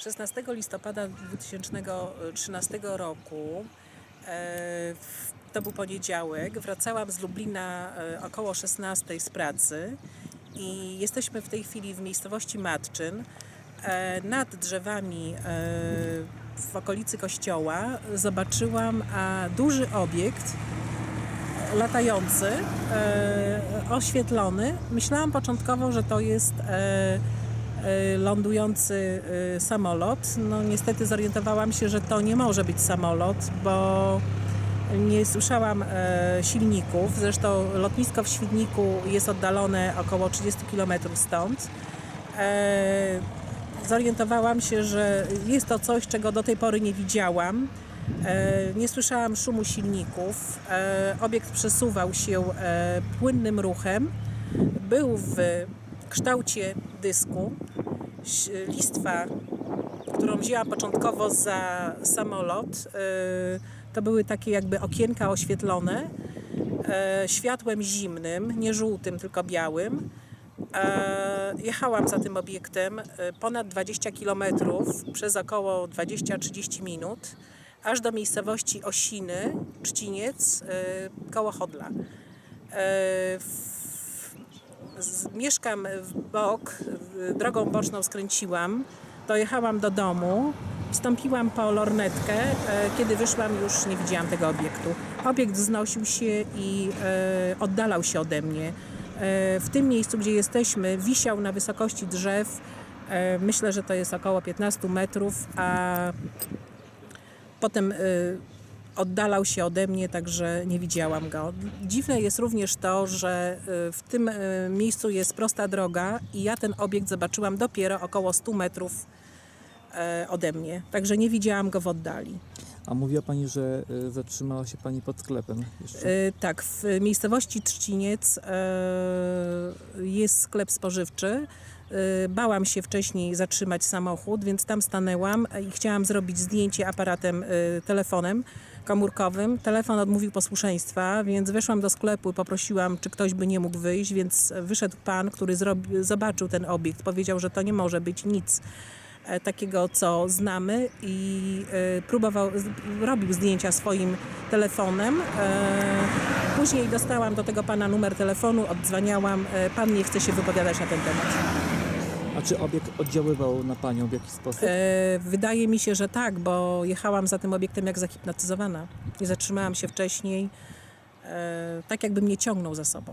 16 listopada 2013 roku, e, to był poniedziałek, wracałam z Lublina e, około 16 z pracy i jesteśmy w tej chwili w miejscowości Matczyn. E, Nad drzewami w okolicy kościoła zobaczyłam duży obiekt latający, oświetlony. Myślałam początkowo, że to jest lądujący e, samolot. No niestety zorientowałam się, że to nie może być samolot, bo nie słyszałam e, silników. Zresztą lotnisko w Świdniku jest oddalone około 30 km stąd. E, zorientowałam się, że jest to coś, czego do tej pory nie widziałam. E, Nie słyszałam szumu silników. Obiekt przesuwał się płynnym ruchem. Był w kształcie dysku. Listwa, którą wzięłam początkowo za samolot, e, to były takie jakby okienka oświetlone e, światłem zimnym, nie żółtym, tylko białym. E, Jechałam za tym obiektem ponad 20 km przez około 20-30 minut, aż do miejscowości Osiny, Trzciniec, koło Chodla. Mieszkam w bok, drogą boczną skręciłam, dojechałam do domu, wstąpiłam po lornetkę, e, kiedy wyszłam już nie widziałam tego obiektu. Obiekt wznosił się i e, oddalał się ode mnie. E, w tym miejscu, gdzie jesteśmy, wisiał na wysokości drzew, myślę, że to jest około 15 metrów, a potem oddalał się ode mnie, także nie widziałam go. Dziwne jest również to, że y, w tym y, miejscu jest prosta droga i ja ten obiekt zobaczyłam dopiero około 100 metrów e, ode mnie, także nie widziałam go w oddali. A mówiła Pani, że y, zatrzymała się Pani pod sklepem jeszcze. Y, Tak, w miejscowości Trzciniec y, jest sklep spożywczy. Y, Bałam się wcześniej zatrzymać samochód, więc tam stanęłam i chciałam zrobić zdjęcie aparatem, y, telefonem komórkowym. Telefon odmówił posłuszeństwa, więc weszłam do sklepu i poprosiłam, czy ktoś by nie mógł wyjść, więc wyszedł pan, który zobaczył ten obiekt. Powiedział, że to nie może być nic takiego, co znamy i e, próbował, robił zdjęcia swoim telefonem. E, Później dostałam do tego pana numer telefonu, oddzwaniałam. E, Pan nie chce się wypowiadać na ten temat. A czy obiekt oddziaływał na Panią w jakiś sposób? E, Wydaje mi się, że tak, bo jechałam za tym obiektem jak zahipnotyzowana. Nie zatrzymałam się wcześniej, e, tak jakby mnie ciągnął za sobą.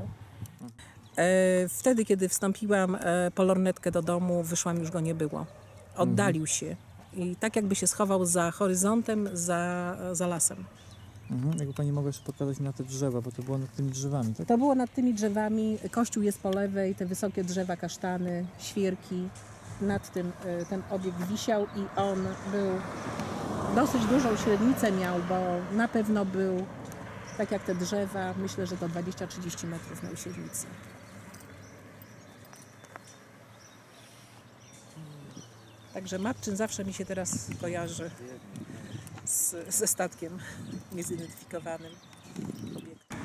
E, Wtedy, kiedy wstąpiłam e, po lornetkę do domu, wyszłam, już go nie było. Oddalił się. I tak jakby się schował za horyzontem, za, za lasem. Mhm. Jakby Pani mogła jeszcze pokazać na te drzewa, bo to było nad tymi drzewami, tak? To było nad tymi drzewami. Kościół jest po lewej, te wysokie drzewa, kasztany, świerki. Nad tym e, ten obiekt wisiał i on był dosyć dużą średnicę miał, bo na pewno był tak jak te drzewa, myślę, że do 20-30 metrów miał średnicę. Także Matczyn zawsze mi się teraz kojarzy z, ze statkiem niezidentyfikowanym. obiektem.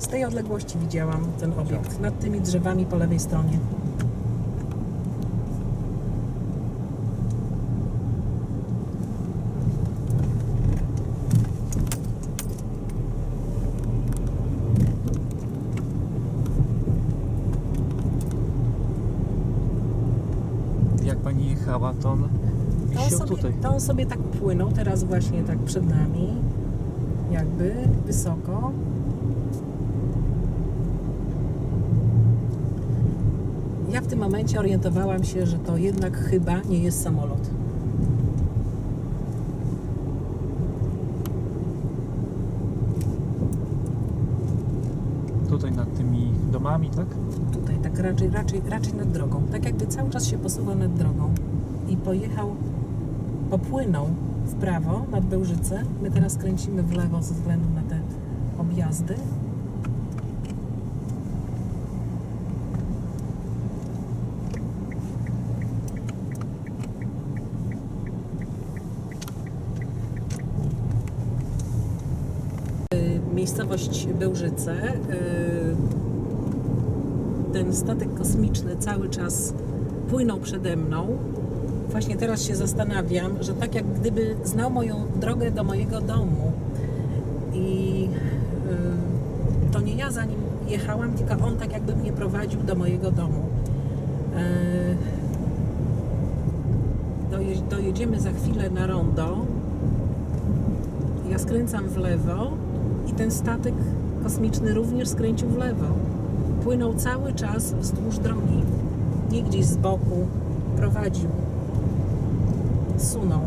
Z tej odległości widziałam ten obiekt, nad tymi drzewami po lewej stronie. Jak Pani jechała, to on To on, sobie, to on sobie tak płynął, teraz właśnie tak przed nami, jakby wysoko. Ja w tym momencie orientowałam się, że to jednak chyba nie jest samolot. Tutaj nad tymi domami, tak? Tutaj tak raczej, raczej, raczej nad drogą. Tak jakby cały czas się posuwał nad drogą i pojechał, popłynął w prawo nad Bełżyce. My teraz kręcimy w lewo ze względu na te objazdy. Y, Miejscowość Bełżyce. y, Ten statek kosmiczny cały czas płynął przede mną. Właśnie teraz się zastanawiam, że tak jak gdyby znał moją drogę do mojego domu i y, to nie ja za nim jechałam, tylko on tak jakby mnie prowadził do mojego domu. Y, doje- Dojedziemy za chwilę na rondo. Ja skręcam w lewo ten statek kosmiczny również skręcił w lewo. Płynął cały czas wzdłuż drogi. Nie gdzieś z boku. Prowadził. Sunął.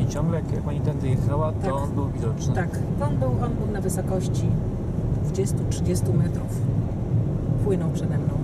I ciągle jechała, to Tak. on był widoczny. Tak, on był, on był na wysokości 20-30 metrów. Płynął przede mną.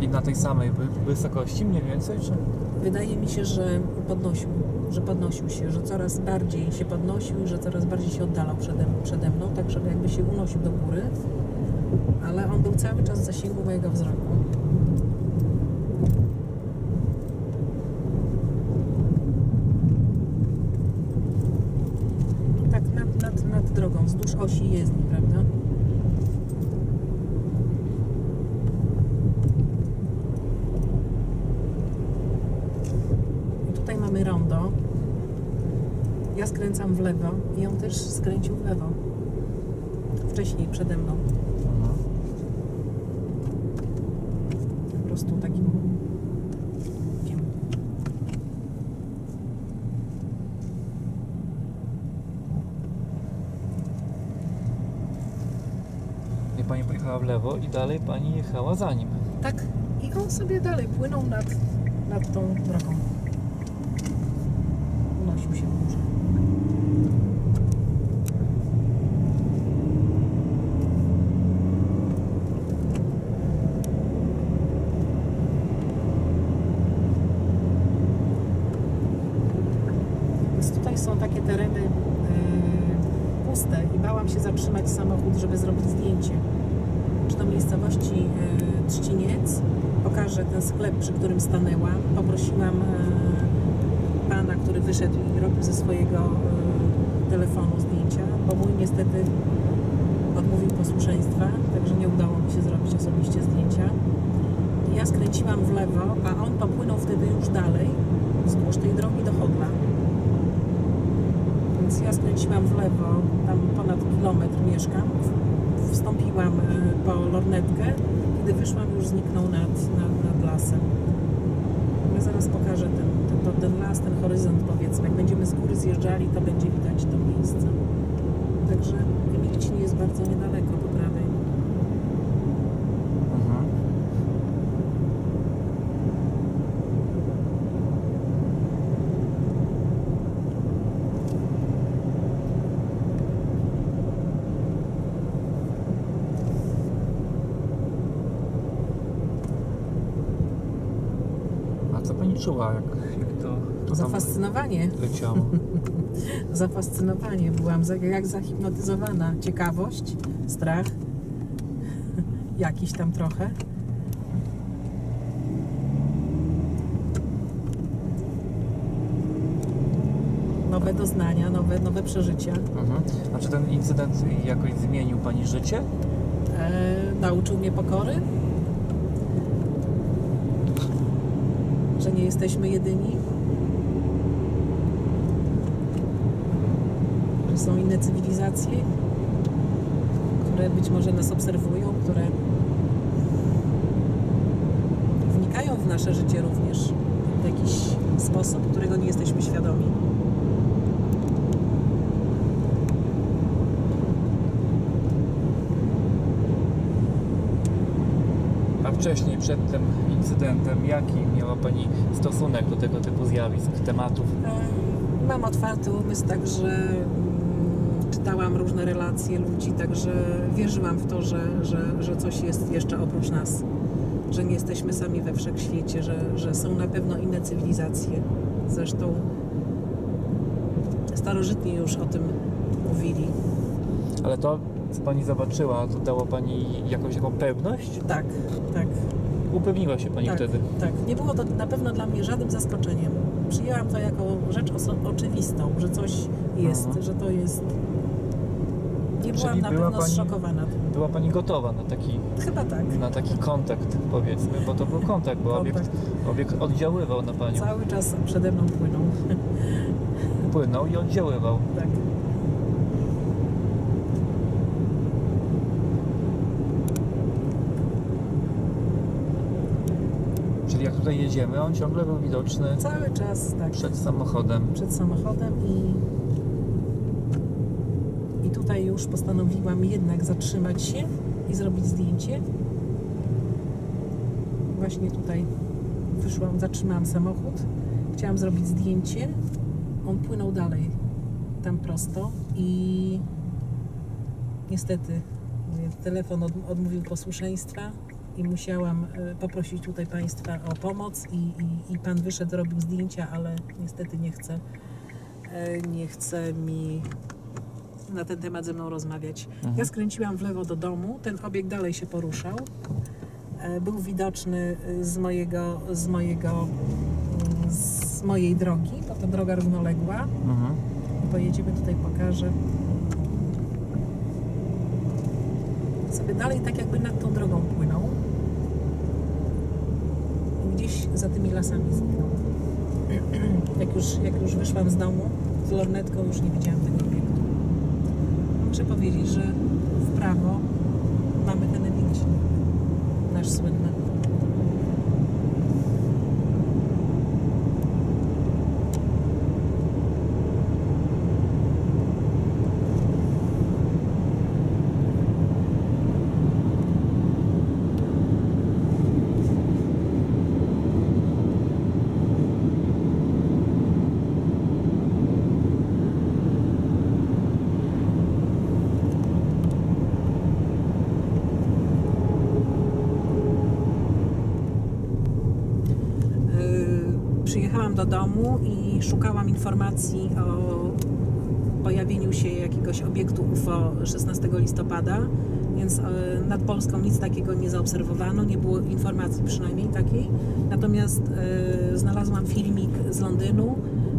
I na tej samej wy- wysokości mniej więcej, czy? Wydaje mi się, że podnosił, że podnosił się, że coraz bardziej się podnosił i że coraz bardziej się oddalał przede, przede mną, tak żeby jakby się unosił do góry, ale on był cały czas w zasięgu mojego wzroku. Tak nad, nad, nad drogą, wzdłuż osi jezdni, prawda? I tutaj mamy rondo. Ja skręcam w lewo i on też skręcił w lewo. Wcześniej przede mną. Po prostu takim. I pani pojechała w lewo i dalej pani jechała za nim. Tak. I on sobie dalej płynął nad, nad tą drogą. Unosił się w górze. Więc tutaj są takie tereny yy, puste i bałam się zatrzymać samochód, żeby zrobić zdjęcie. Czy do miejscowości yy, Trzciniec. Pokażę ten przy którym stanęłam. Poprosiłam yy, pana, który wyszedł i robił ze swojego yy, telefonu zdjęcia, bo mój niestety odmówił posłuszeństwa, także nie udało mi się zrobić osobiście zdjęcia. Ja skręciłam w lewo, a on popłynął wtedy już dalej wzdłuż tej drogi do Hodla. Więc ja skręciłam w lewo, tam ponad kilometr mieszkam. Wstąpiłam e, po lornetkę. Kiedy wyszłam, już zniknął nad, nad, nad lasem. Ja zaraz pokażę ten, ten, ten, ten las, ten horyzont powiedzmy. Jak będziemy z góry zjeżdżali, to będzie widać to miejsce. Także Emilcin jest bardzo niedaleko po prawej. Mhm. Co pani czuła, jak, jak to, Zafascynowanie, leciało? zafascynowanie. Byłam za, jak zahipnotyzowana. Ciekawość, strach, jakiś tam trochę. Nowe doznania, nowe, nowe przeżycia. Mhm. A czy ten incydent jakoś zmienił pani życie? E, nauczył mnie pokory, nie jesteśmy jedyni, że są inne cywilizacje, które być może nas obserwują, które wnikają w nasze życie również w jakiś sposób, którego nie jesteśmy świadomi. Wcześniej, przed tym incydentem, jaki miała pani stosunek do tego typu zjawisk, tematów? E, Mam otwarty umysł, także mm, czytałam różne relacje ludzi, także wierzyłam w to, że, że, że coś jest jeszcze oprócz nas. Że nie jesteśmy sami we wszechświecie, że, że są na pewno inne cywilizacje. Zresztą starożytni już o tym mówili. Ale to, co pani zobaczyła, to dało pani jakąś taką pewność? Tak, tak, Upewniła się pani tak, wtedy. tak. Nie było to na pewno dla mnie żadnym zaskoczeniem. Przyjęłam to jako rzecz oczywistą, że coś jest, Mhm. że to jest. Nie byłam Czyli na była pewno pani- zszokowana. Była pani gotowa na taki, Chyba tak. na taki kontakt, powiedzmy, bo to był kontakt, bo obiekt, Kontakt. obiekt oddziaływał na panią. Cały czas przede mną płyną. Płynął i oddziaływał. Tak. Tutaj jedziemy, on ciągle był widoczny Cały czas tak. przed samochodem. Przed samochodem i. I tutaj już postanowiłam jednak zatrzymać się i zrobić zdjęcie. Właśnie tutaj wyszłam, zatrzymałam samochód. Chciałam zrobić zdjęcie. On płynął dalej, tam prosto i niestety telefon od, odmówił posłuszeństwa i musiałam e, poprosić tutaj Państwa o pomoc i, i, i Pan wyszedł, robił zdjęcia, ale niestety nie chce, e, nie chce mi na ten temat ze mną rozmawiać. Mhm. Ja skręciłam w lewo do domu, ten obiekt dalej się poruszał. E, Był widoczny z mojego, z mojego, mm, z mojej drogi, bo to droga równoległa. Mhm. Pojedziemy tutaj, pokażę. Sobie dalej tak jakby nad tą drogą płynął. Gdzieś za tymi lasami zniknął. Jak już, jak już wyszłam z domu z lornetką, już nie widziałam tego obiektu. Muszę powiedzieć, że w prawo mamy ten ewincik, do domu i szukałam informacji o pojawieniu się jakiegoś obiektu UFO 16 listopada, więc yy, nad Polską nic takiego nie zaobserwowano, nie było informacji przynajmniej takiej. Natomiast yy, znalazłam filmik z Londynu,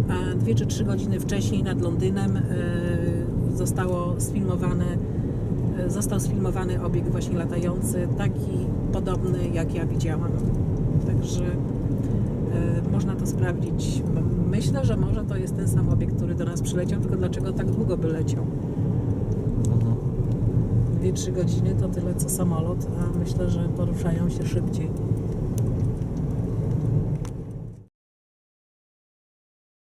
a dwie czy trzy godziny wcześniej nad Londynem yy, zostało sfilmowane został sfilmowany obiekt właśnie latający, taki podobny jak ja widziałam. Także E, Można to sprawdzić. Myślę, że może to jest ten sam obiekt, który do nas przyleciał, tylko dlaczego tak długo by leciał? Mhm. 2-3 godziny to tyle co samolot, a myślę, że poruszają się szybciej.